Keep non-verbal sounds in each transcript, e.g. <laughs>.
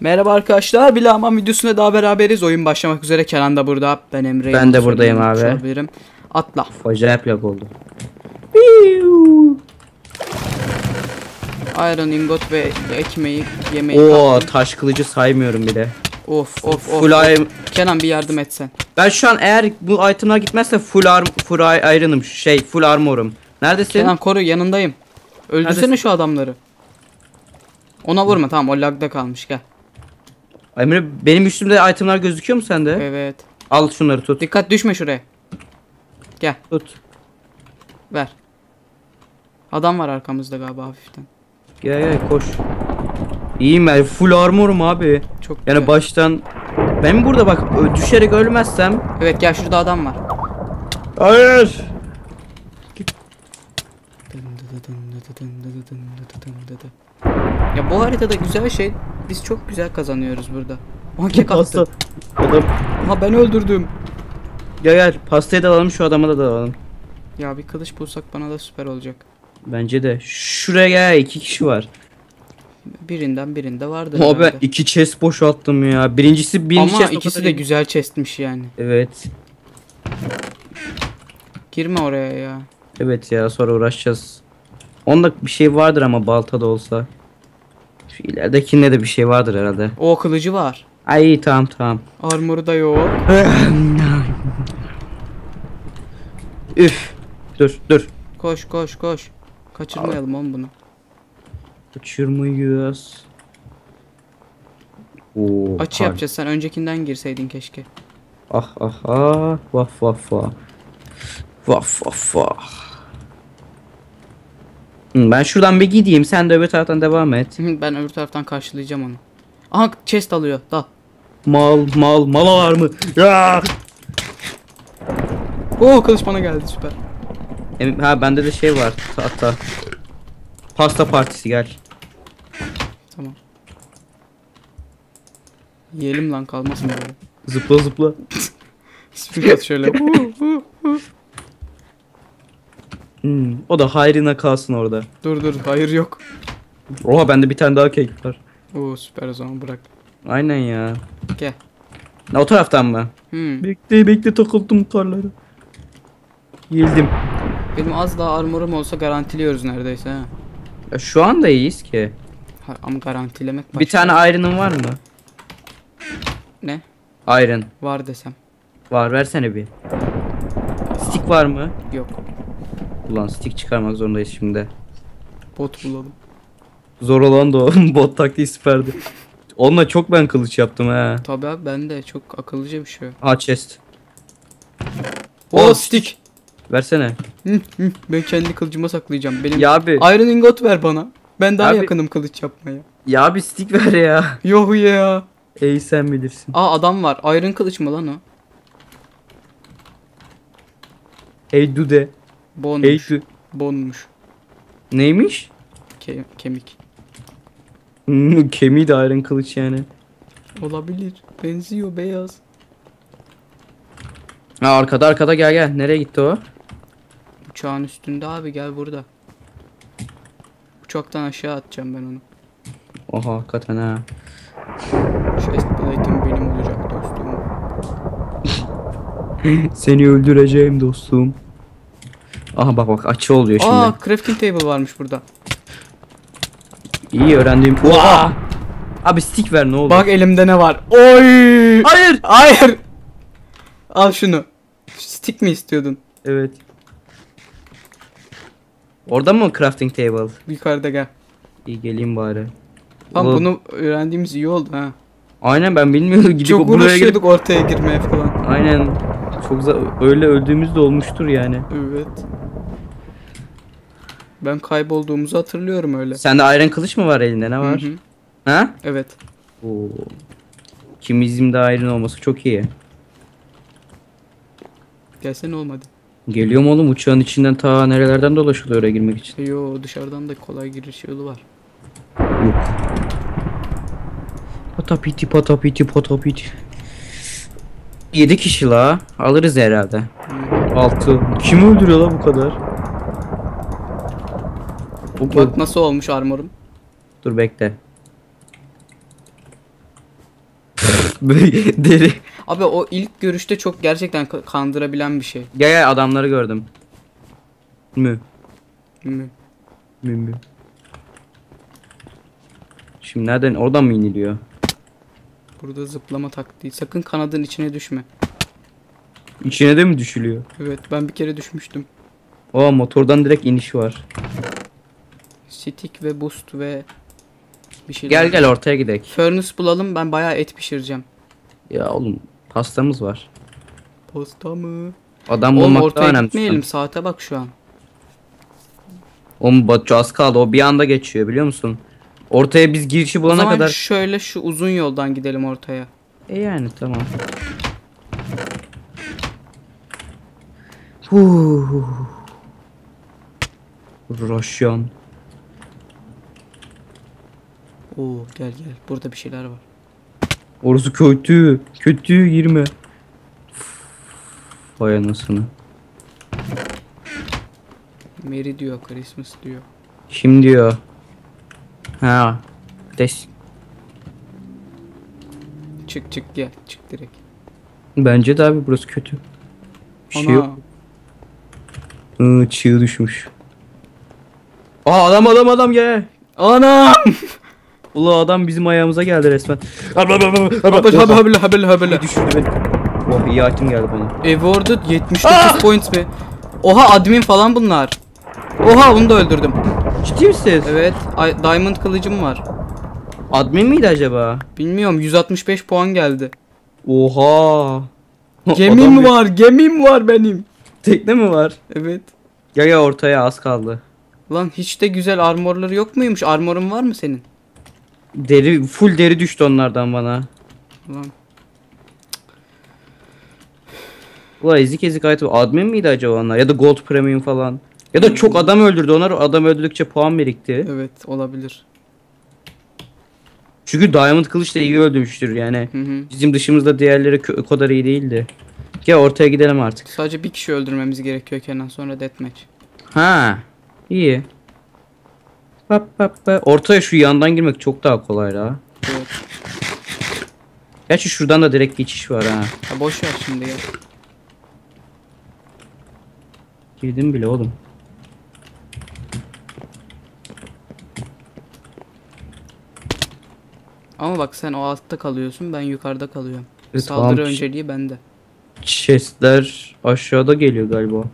Merhaba arkadaşlar. Bir Lahman videosuna daha beraberiz. Oyun başlamak üzere. Kenan da burada. Ben Emre. Ben de buradayım abi. Olabilirim. Atla. Acayip lag oldu. Iron ingot ve ekmeği yemeği. Oo kaptım. taş kılıcı saymıyorum bile. Of of of. Full of. Kenan bir yardım etsen. Ben şu an eğer bu itemlar gitmezse full arm full iron'ım şey full armor'um. Neredesin? Kenan koru yanındayım. Öldürsene Neredesin? şu adamları. Ona vurma tamam o lagda kalmış gel. Emre benim üstümde itemlar gözüküyor mu sende? Evet. Al şunları tut. Dikkat düşme şuraya. Gel Tut. ver. Adam var arkamızda galiba hafiften. Gel gel koş. İyiyim ben full armor'um abi. Çok Yani güzel. baştan ben burada bak düşerek ölmezsem Evet gel şurada adam var. Hayır. Ya bu haritada güzel şey biz çok güzel kazanıyoruz burada. Pasta. attı. Adam. Aha ben öldürdüm. Gel gel pastayı da alalım şu adama da alalım. Ya bir kılıç bulsak bana da süper olacak. Bence de. Şuraya gel iki kişi var. Birinden birinde vardı Abi herhalde. iki chest boşalttım ya. Birincisi birinci Ama chest ikisi de güzel chestmiş yani. Evet. Girme oraya ya. Evet ya sonra uğraşacağız. Onda bir şey vardır ama balta da olsa. İleridekinde de bir şey vardır herhalde. O kılıcı var. Ay tamam tamam. Armoru da yok. <laughs> Üf. Dur dur. Koş koş koş. Kaçırmayalım oğlum bunu. Kaçırmayız. Oo, Açı har- yapacağız sen öncekinden girseydin keşke. Ah ah ah. Vaf vaf vaf. Vaf vaf vaf. Hı, Ben şuradan bir gideyim sen de öbür taraftan devam et. <laughs> ben öbür taraftan karşılayacağım onu. Aha chest alıyor. Dal. Mal mal mal var mı? Ya! Oo kılıç bana geldi süper. Em- Ha bende de şey var tahta. Pasta partisi gel. Tamam. Yiyelim lan kalmasın böyle. Zıpla zıpla. <laughs> Spin at şöyle. <laughs> Hmm, o da hayrına kalsın orada. dur dur hayır yok. Oha bende bir tane daha kek var. Oo süper o zaman bırak. Aynen ya. Gel. Ne o taraftan mı? Hmm. Bekle bekle takıldım karlara. Yildim. Benim az daha armorum olsa garantiliyoruz neredeyse ha. Ya şu anda iyiyiz ki. ha ama garantilemek Bir başka. tane iron'ın var mı? Ne? Iron. Var desem. Var versene bir. Stick var mı? Yok. Ulan stick çıkarmak zorundayız şimdi. Bot bulalım. Zor olan da o. <laughs> Bot taktiği süperdi. Onunla çok ben kılıç yaptım ha. Tabii abi ben de çok akıllıca bir şey. Ha chest. Oo Oh, stick. Versene. Hı, hı, ben kendi kılıcıma saklayacağım. Benim Ya abi. Iron ingot ver bana. Ben daha Abi- yakınım kılıç yapmaya. Ya abi stick ver ya. <laughs> Yok ya. Ey sen bilirsin. Aa adam var. Iron kılıç mı lan o? Hey dude. Bonmuş. du. Bonmuş. Neymiş? Ke- kemik. Hmm, Kemiği de iron kılıç yani. Olabilir. Benziyor beyaz. Ha arkada arkada gel gel. Nereye gitti o? Uçağın üstünde abi gel burada. Uçaktan aşağı atacağım ben onu. Oha hakikaten ha. Chestplate'im benim olacak dostum. <laughs> Seni öldüreceğim dostum. Aha bak bak açı oluyor şimdi. Aa crafting table varmış burada. İyi öğrendiğim. Oha! Abi stick ver ne olur. Bak elimde ne var. Oy! Hayır. Hayır. Al şunu. Stick mi istiyordun? Evet. Orada mı crafting table? Yukarıda gel. İyi geleyim bari. Lan Ulan- bunu öğrendiğimiz iyi oldu ha. Aynen ben bilmiyordum gidip Çok buraya gelip. uğraşıyorduk ortaya girmeye falan. Aynen. Çok za- öyle öldüğümüz de olmuştur yani. Evet. Ben kaybolduğumuzu hatırlıyorum öyle. Sende iron kılıç mı var elinde ne var? Hı hı. Ha? Evet. Oo. İkimizin de iron olması çok iyi. Gelsene olmadı. Geliyorum oğlum uçağın içinden ta nerelerden dolaşılıyor oraya girmek için. Yo dışarıdan da kolay giriş yolu var. Yok. Patapiti patapiti patapiti. 7 kişi la. Alırız herhalde. Hı. 6. Kim öldürüyor la bu kadar? Bu Bak nasıl olmuş armorum. Dur bekle. <laughs> Deri. Abi o ilk görüşte çok gerçekten ka- kandırabilen bir şey. Gel gel adamları gördüm. Mü. Hı. Mü mü. Şimdi nereden oradan mı iniliyor? Burada zıplama taktiği. Sakın kanadın içine düşme. İçine de mi düşülüyor? Evet ben bir kere düşmüştüm. Aa motordan direkt iniş var. Stick ve boost ve bir şeyler. Gel gel ortaya gidek. Furnace bulalım ben bayağı et pişireceğim. Ya oğlum pastamız var. Posta mı? Adam Oğlum bulmak da ortaya önemli. gitmeyelim saate bak şu an. Oğlum Batu az kaldı o bir anda geçiyor biliyor musun? Ortaya biz girişi O bulana zaman kadar. şöyle şu uzun yoldan gidelim ortaya. E yani tamam. Huh. Roşyan. Oo gel gel burada bir şeyler var. Orası kötü. Kötü girme. Vay anasını. Mary diyor Christmas diyor. Şimdi diyor. Ha. Des. Çık çık gel çık direkt. Bence de abi burası kötü. Bir şey Ana. yok. Hı, çığ düşmüş. Aa adam adam adam gel. Ana! <laughs> Ula adam bizim ayağımıza geldi resmen. Habel habel habel. Düşürdü beni. Oh iyi hakim geldi bana. Ewarded 79 points mi? Oha admin falan bunlar. Oha onu da öldürdüm. Ciddi misiniz? Evet ay- diamond kılıcım var. Admin miydi acaba? Bilmiyorum 165 puan geldi. Oha. <laughs> Gemim var gemim var benim. Tekne mi var? Evet. Gel gel ortaya az kaldı. Lan hiç de güzel armorları yok muymuş? Armorun var mı senin? Deri full deri düştü onlardan bana. Lan Ula ezik ezik item admin miydi acaba onlar ya da gold premium falan. Ya da çok adam öldürdü onlar adam öldürdükçe puan birikti. evet olabilir. Çünkü diamond kılıç da iyi öldürmüştür yani. Hı hı. Bizim dışımızda diğerleri o kadar iyi değildi. Gel ortaya gidelim artık. Sadece bir kişi öldürmemiz gerekiyor Kenan sonra deathmatch. Ha, iyi. Bap bap bap. Ortaya şu yandan girmek çok daha kolay la. Evet. Gerçi şuradan da direkt geçiş var ha. Ha, boş ver şimdi ya. Girdim bile oğlum. Ama bak sen o altta kalıyorsun ben yukarıda kalıyorum. Evet, Saldırı tamam. önceliği bende. Chestler aşağıda geliyor galiba.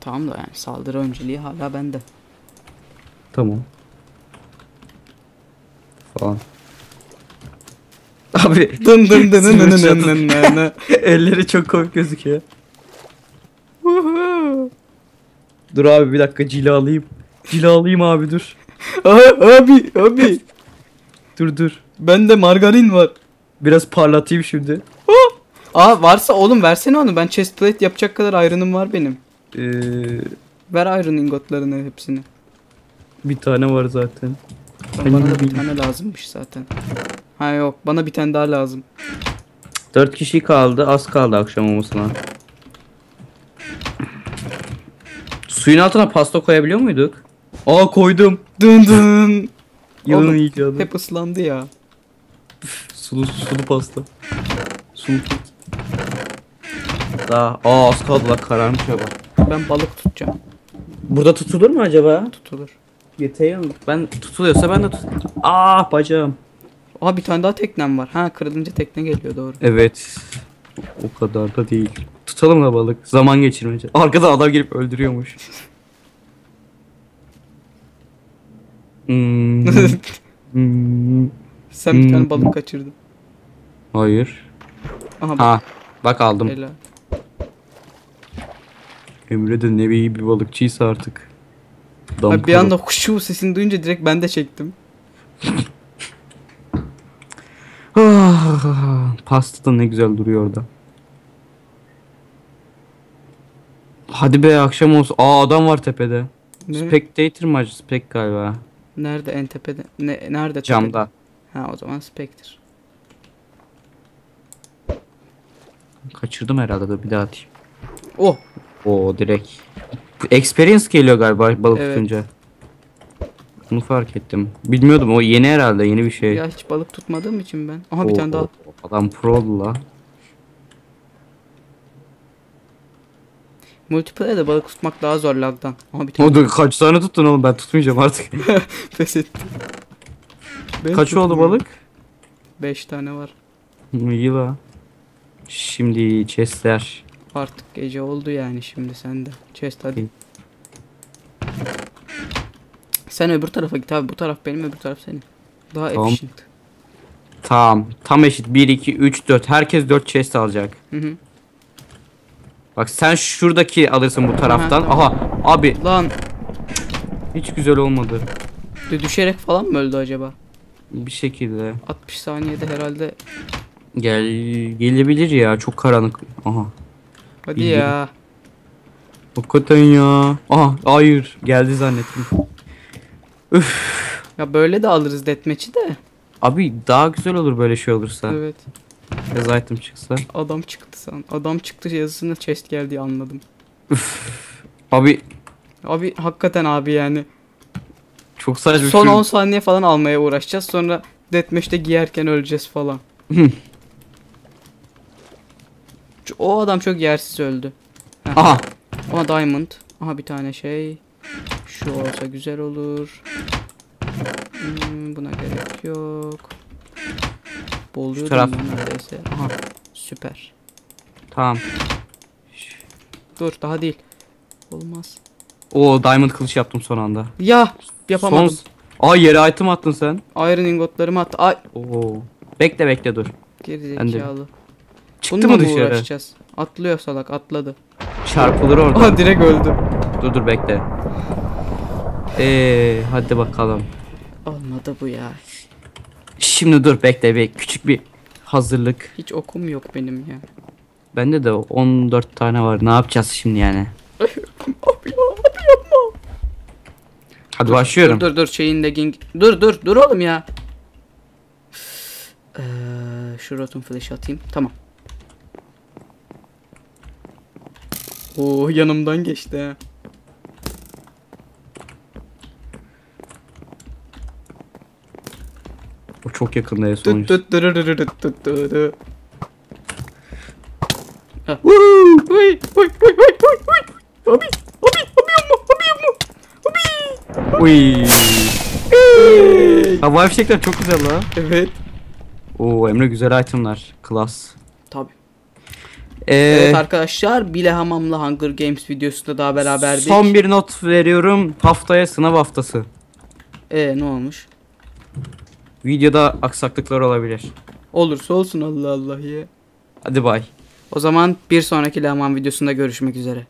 Tamam da yani saldırı önceliği hala bende. Tamam. Falan. Abi Dın dın dın dın dın dın dın dın dın. elleri çok komik gözüküyor. dur abi bir dakika cila alayım. Cila alayım abi dur. Aa, abi abi. Dur dur. Bende margarin var. Biraz parlatayım şimdi. Aa varsa oğlum versene onu. Ben chestplate yapacak kadar iron'ım var benim. Ee, Ver iron ingotlarını hepsini. bir tane var zaten. Bana da bir tane lazımmış zaten. Ha yok bana bir tane daha lazım. Dört kişi kaldı. Az kaldı akşam olmasına. Suyun altına pasta koyabiliyor muyduk? Aa koydum. Dın dın. <laughs> Yılın Oğlum, icadı. Hep ıslandı ya. Sulu sulu pasta. Sulu. Daha aa az kaldı la kararmış ya bak. Ben balık tutacağım. Burada tutulur mu acaba? Tutulur. Yeteğim. Ben tutuluyorsa ben de tut. Aa bacağım. Aa bir tane daha teknem var. Ha kırılınca tekne geliyor doğru. Evet. O kadar da değil. Tutalım da balık. Zaman geçirmece. Arkadan adam gelip öldürüyormuş. <laughs> Hmm. Hmm. Sen bir tane Hmm. balık kaçırdın. Hayır. Aha bak. Ha. Bak aldım. Helal. Emre de ne iyi bir balıkçıysa artık. Dam Abi bir anda huşu sesini duyunca direkt ben de çektim. <laughs> Pasta da ne güzel duruyor orada. Hadi be akşam olsun. Aa adam var tepede. Ne? Spectator mı acı? Spec galiba. Nerede en tepede? Ne, nerede? tepede? Camda. Ha o zaman Spectre. Kaçırdım herhalde da bir daha atayım. Oh Oo direkt. Experience geliyor galiba balık Evet. tutunca. Bunu fark ettim. Bilmiyordum o yeni herhalde yeni bir şey. ya hiç balık tutmadığım için ben. Aha bir Oo, tane daha. Adam pro la. Multiplayer'de balık tutmak daha zor lagdan. Ama bir tek O da kaç tane tuttun oğlum ben tutmayacağım artık. <laughs> pes ettim. Ben kaç oldu tutmuyorum. balık? 5 tane var. İyi la. Şimdi chestler. Artık gece oldu yani şimdi sende. Chest hadi. Sen öbür tarafa git abi. Bu taraf benim öbür taraf senin. Daha Tamam. efficient. Tamam. Tam eşit. 1, 2, 3, 4. Herkes 4 chest alacak. Hı hı. Bak sen şuradaki alırsın bu taraftan. tamam. Aha. Abi Lan hiç güzel olmadı. dü- düşerek falan mı öldü acaba? Bir şekilde. 60 saniyede herhalde. Gel gelebilir ya. Çok karanlık. Aha. Hadi İyi. ya. Hakikaten ya. Aha hayır. Geldi zannettim. Ya böyle de alırız deathmatch'i de. Abi daha güzel olur böyle şey olursa. Evet. Biraz item çıksa. Adam çıktı san. Adam çıktı yazısında chest geldi anladım. Abi Abi hakikaten abi yani. çok saçma. Son şu- 10 saniye falan almaya uğraşacağız. Sonra deathmatch'te giyerken öleceğiz falan. O adam çok yersiz öldü. Aha. Ama diamond. Aha bir tane şey. Şu olsa güzel olur. Hmm, buna gerek yok. Boğuluyordum taraf. neredeyse. Aha süper. Tamam. Dur daha değil. Olmaz. O diamond kılıç yaptım son anda. Ya yapamadım. Son... Aa yere item attın sen. Iron ingotlarımı attı. Ay Oo. Bekle bekle dur. geri zekalı. Çıktı Bununla mı dışarı? uğraşacağız? Atlıyor salak atladı. Çarpılır orada. Aha direkt öldü. dur dur bekle. Eee hadi bakalım. Olmadı bu ya. Şimdi dur bekle bir küçük bir hazırlık. Hiç okum yok benim ya. Bende de 14 tane var. Ne yapacağız şimdi yani? Abi ya abi yapma. Hadi başlıyorum. Dur dur dur şeyin legging. Dur dur dur oğlum ya. Ee, şu rotum flash atayım. Tamam. Oo yanımdan geçti ha. O çok yakında en tut tut tut tut tut tut. Ha. Uy, uy, uy, uy, uy, uy. Abi, abi, abi yapma, abi yapma. Abi. Uy. Havai fişekler çok güzel la. Evet. Oo Emre güzel itemlar. Klas. Ee, Evet arkadaşlar Bile Hamam'la Hunger Games videosunda daha beraberdik. son bir not veriyorum. Haftaya sınav haftası. Ee ne olmuş? Videoda aksaklıklar olabilir. Olursa olsun Allah Allah ya. Hadi bay. O zaman bir sonraki Lahman videosunda görüşmek üzere.